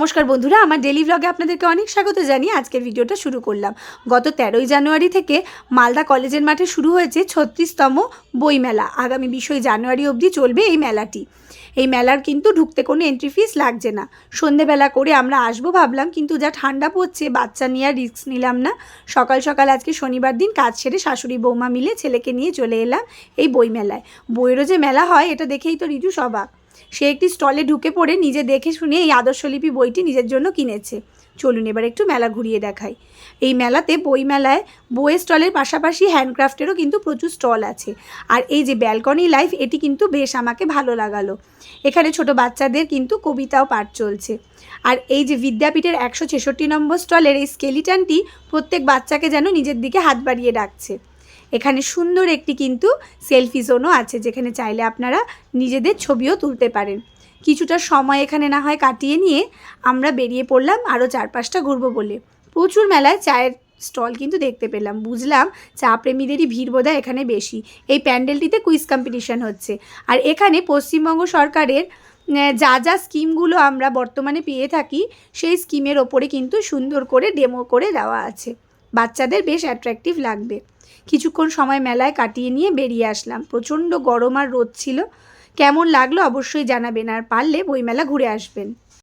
নমস্কার বন্ধুরা, আমার ডেলি ভ্লগে আপনাদেরকে অনেক স্বাগত জানিয়ে আজকের ভিডিওটা শুরু করলাম। গত তেরোই জানুয়ারি থেকে মালদা কলেজের মাঠে শুরু হয়েছে ছত্রিশতম বইমেলা। আগামী বিশই জানুয়ারি অবধি চলবে এই মেলাটি। এই মেলার কিন্তু ঢুকতে কোনো এন্ট্রি ফিস লাগছে না। সন্ধেবেলা করে আমরা আসব ভাবলাম, কিন্তু যা ঠান্ডা পড়ছে, বাচ্চা নিয়ে রিস্ক নিলাম না। সকাল সকাল আজকে শনিবার দিন কাজ সেরে শাশুড়ি, বৌমা মিলে ছেলেকে নিয়ে চলে এলাম এই বইমেলায়। বইয়েরও যে মেলা হয়, এটা দেখেই তো রিজু সবাক। সে একটি স্টলে ঢুকে পড়ে নিজে দেখে শুনে এই আদর্শলিপি বইটি নিজের জন্য কিনেছে। চলুন এবার একটু মেলা ঘুরিয়ে দেখাই। এই মেলাতে বই মেলায়, বইয়ের স্টলের পাশাপাশি হ্যান্ডক্রাফটেরও কিন্তু প্রচুর স্টল আছে। আর এই যে ব্যালকনি লাইফ, এটি কিন্তু বেশ আমাকে ভালো লাগালো। এখানে ছোট বাচ্চাদের কিন্তু কবিতাও পাঠ চলছে। আর এই যে বিদ্যাপীঠের একশো ছেষট্টি নম্বর স্টলের এই স্কেলিটানটি প্রত্যেক বাচ্চাকে যেন নিজের দিকে হাত বাড়িয়ে ডাকছে এখানে সুন্দর একটি কিন্তু সেলফি জোনও আছে, যেখানে চাইলে আপনারা নিজেদের ছবিও তুলতে পারেন। কিছুটা সময় এখানে না হয় কাটিয়ে নিয়ে আমরা বেরিয়ে পড়লাম আরও চার পাঁচটা ঘুরবো বলে। প্রচুর মেলায় চায়ের স্টল কিন্তু দেখতে পেলাম। বুঝলাম চা প্রেমীদেরই ভিড় বোধহয় এখানে বেশি। এই প্যান্ডেলটিতে কুইজ কম্পিটিশন হচ্ছে। আর এখানে পশ্চিমবঙ্গ সরকারের যা যা স্কিমগুলো আমরা বর্তমানে পেয়ে থাকি, সেই স্কিমের ওপরে কিন্তু সুন্দর করে ডেমো করে দেওয়া আছে। বাচ্চাদের বেশ অ্যাট্রাকটিভ লাগবে। কিছুক্ষণ সময় মেলায় কাটিয়ে নিয়ে বেরিয়ে আসলাম। প্রচণ্ড গরম আর রোদ ছিল। কেমন লাগল অবশ্যই জানাবেন। আর পারলে বইমেলা ঘুরে আসবেন।